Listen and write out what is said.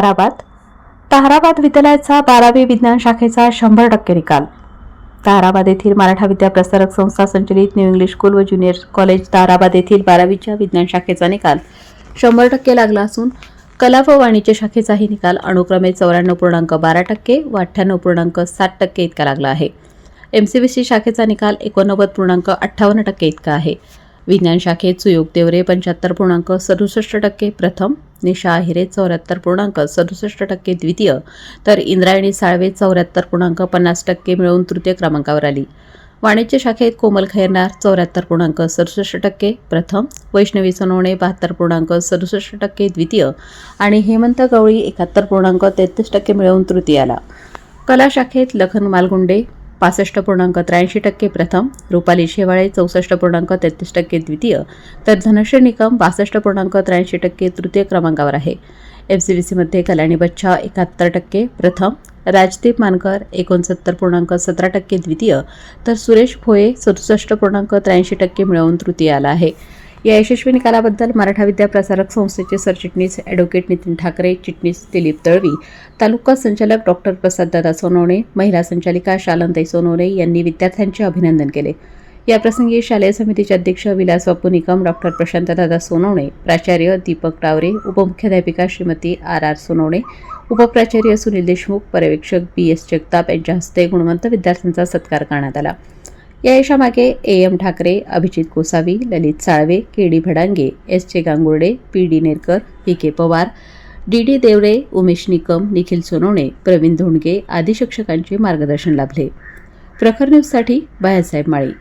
ताराबाद. ताराबाद विद्यालयाचा बारावी विज्ञान शाखेचा शंभर टक्के निकाल. ताराबाद येथील मराठा विद्या प्रसारक संस्था संचलित न्यू इंग्लिश स्कूल व ज्युनियर कॉलेज ताराबाद येथील बारावीच्या विज्ञान शाखेचा निकाल. शंभर टक्के लागला असून कला व वाणिज्य शाखेचाही निकाल अनुक्रमे चौऱ्याण्णव पूर्णांक बारा टक्के व अठ्ठ्याण्णव पूर्णांक सात टक्के इतका लागला आहे. एम सी बी सी शाखेचा निकाल एकोणनव्वद पूर्णांक अठ्ठावन्न टक्के इतका आहे. विज्ञान शाखेत सुयोग देवरे पंच्याहत्तर पूर्णांक सदुसष्ट टक्के. प्रथम निशा आहिरे चौऱ्याहत्तर पूर्णांक सदुसष्ट टक्के. द्वितीय तर इंद्रायणी साळवे चौऱ्याहत्तर पूर्णांक पन्नास टक्के मिळवून तृतीय क्रमांकावर आली. वाणिज्य शाखेत कोमल खैरनार चौऱ्याहत्तर पूर्णांक सदुसष्ट टक्के. प्रथम वैष्णवी सोनवणे बहात्तर पूर्णांक सदुसष्ट टक्के. द्वितीय आणि हेमंत गवळी एकाहत्तर पूर्णांक तेहतीस टक्के मिळवून तृतीय आला कला शाखेत लखन मालगुंडे पासष्ट पूर्णांक त्र्याऐंशी टक्के प्रथम रुपाली शेवाळे चौसष्ट पूर्णांक तेहतीस टक्के द्वितीय तर धनश्री निकम बासष्ट पूर्णांक त्र्याऐंशी टक्के तृतीय क्रमांकावर आहे. एफ सी बी सीमध्ये कल्याणी बच्छा एकाहत्तर टक्के प्रथम राजदीप मानकर एकोणसत्तर पूर्णांक सतरा टक्के द्वितीय तर सुरेश भोये सदुसष्ट पूर्णांक त्र्याऐंशी टक्के मिळवून तृतीय आला आहे. या यशस्वी निकालाबद्दल मराठा विद्या प्रसारक संस्थेचे सरचिटणीस ॲडव्होकेट नितीन ठाकरे चिटणीस दिलीप तळवी तालुका संचालक डॉक्टर प्रसाददादा सोनवणे महिला संचालिका शालंताई सोनवणे यांनी विद्यार्थ्यांचे अभिनंदन केले. याप्रसंगी शालेय समितीचे अध्यक्ष विलास बापू निकम डॉक्टर प्रशांतदादा सोनवणे प्राचार्य दीपक टावरे उपमुख्याध्यापिका श्रीमती आर आर सोनवणे उपप्राचार्य सुनील देशमुख पर्यवेक्षक बी एस जगताप यांच्या हस्ते गुणवंत विद्यार्थ्यांचा सत्कार करण्यात आला. या यशामागे A M Thakare Abhijit Gosavi Lalit Salve K D Bhadange S J Gangurde P D Nerkar P K Pawar D D Deore Umesh Nikam Nikhil Sonawane Pravin Dhondge आदी शिक्षकांचे मार्गदर्शन लाभले. प्रखर न्यूजसाठी बायासाहेब माळी.